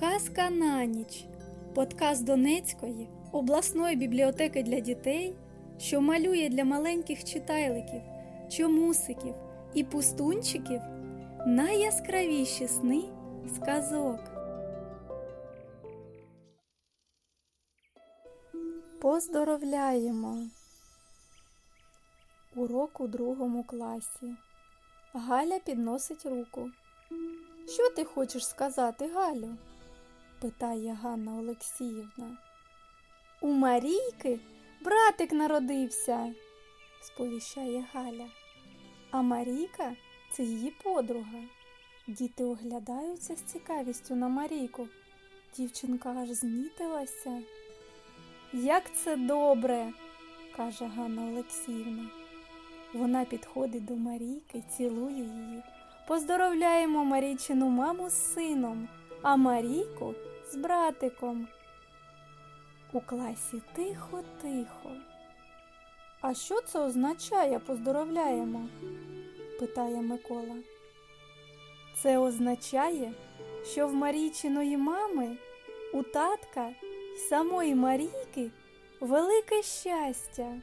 Казка на ніч. Подкаст Донецької обласної бібліотеки для дітей, що малює для маленьких читайликів, чомусиків і пустунчиків найяскравіші сни сказок. Поздоровляємо. Урок у другому класі. Галя підносить руку. Що ти хочеш сказати, Галю? Питає Ганна Олексіївна. У Марійки братик народився, сповіщає Галя. А Марійка це її подруга. Діти оглядаються з цікавістю на Марійку. Дівчинка аж знітилася. Як це добре, каже Ганна Олексіївна. Вона підходить до Марійки, цілує її. Поздоровляємо Марійчину маму з сином, а Марійку з братиком. У класі тихо-тихо. А що це означає поздоровляємо? питає Микола. Це означає, що в Марійчиної мами, у татка й самої Марійки велике щастя.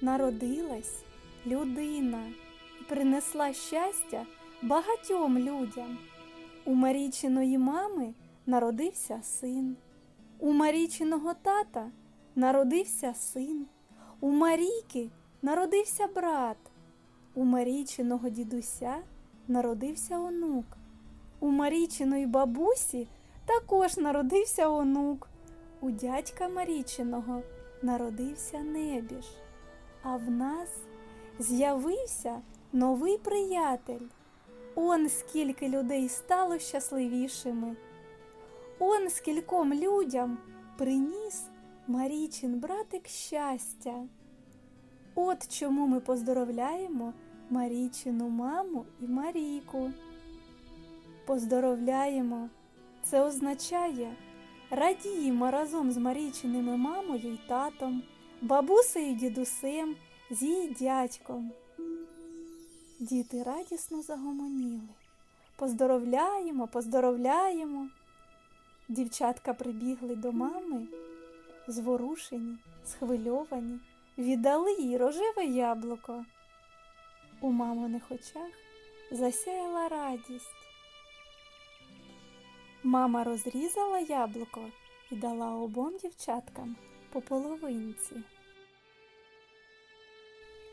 Народилась людина і принесла щастя багатьом людям. У Марійчиної мами народився син, у Марійчиного тата народився син, у Марійки народився брат, у Марійчиного дідуся народився онук, у Марійчиної бабусі також народився онук, у дядька Марійчиного народився небіж, а в нас з'явився новий приятель. Он скільки людей стало щасливішими. Он скільком людям приніс Марічин братик щастя. От чому ми поздоровляємо Марійчину маму і Марійку. Поздоровляємо. Це означає радіємо разом з Марійчиними мамою і татом, бабусею і дідусем, з її дядьком. Діти радісно загомоніли. Поздоровляємо, поздоровляємо. Дівчатка прибігли до мами, зворушені, схвильовані, віддали їй рожеве яблуко. У маминих очах засяяла радість. Мама розрізала яблуко і дала обом дівчаткам по половинці.